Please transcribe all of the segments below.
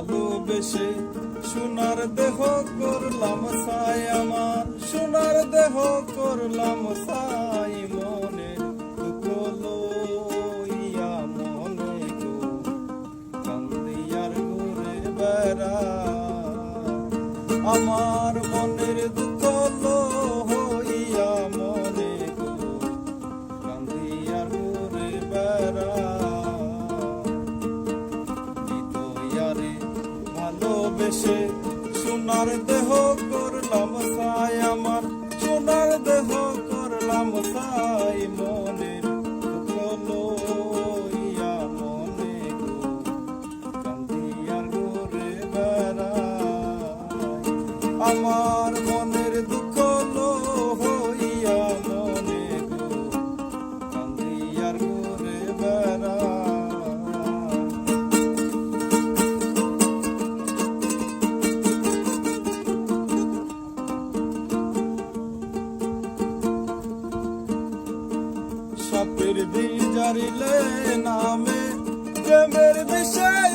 ভালোবেসে সোনার দেহ করলাম সাই আমার। সোনার দেহ করলাম সাই মনে আমার ভালোবেসে সোনার দেহ করলাম সাই আমার সোনার দেহ করলাম সাই মনে আমার সাপের বীজারিলে নামে প্রেমের বিষয়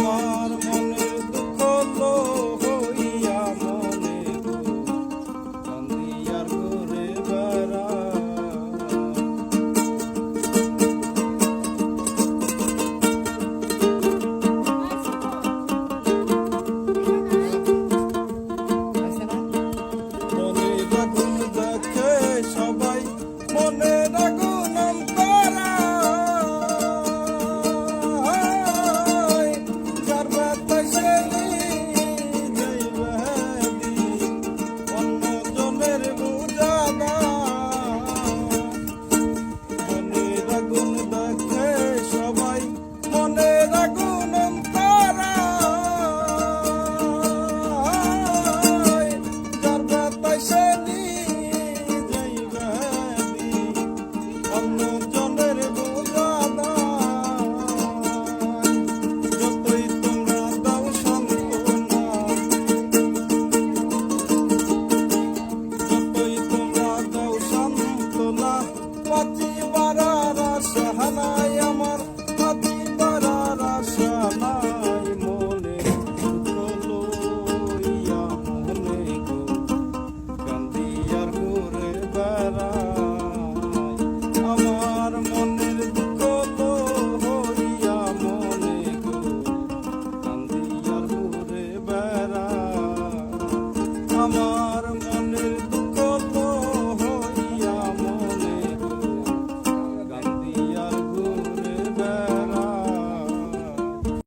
water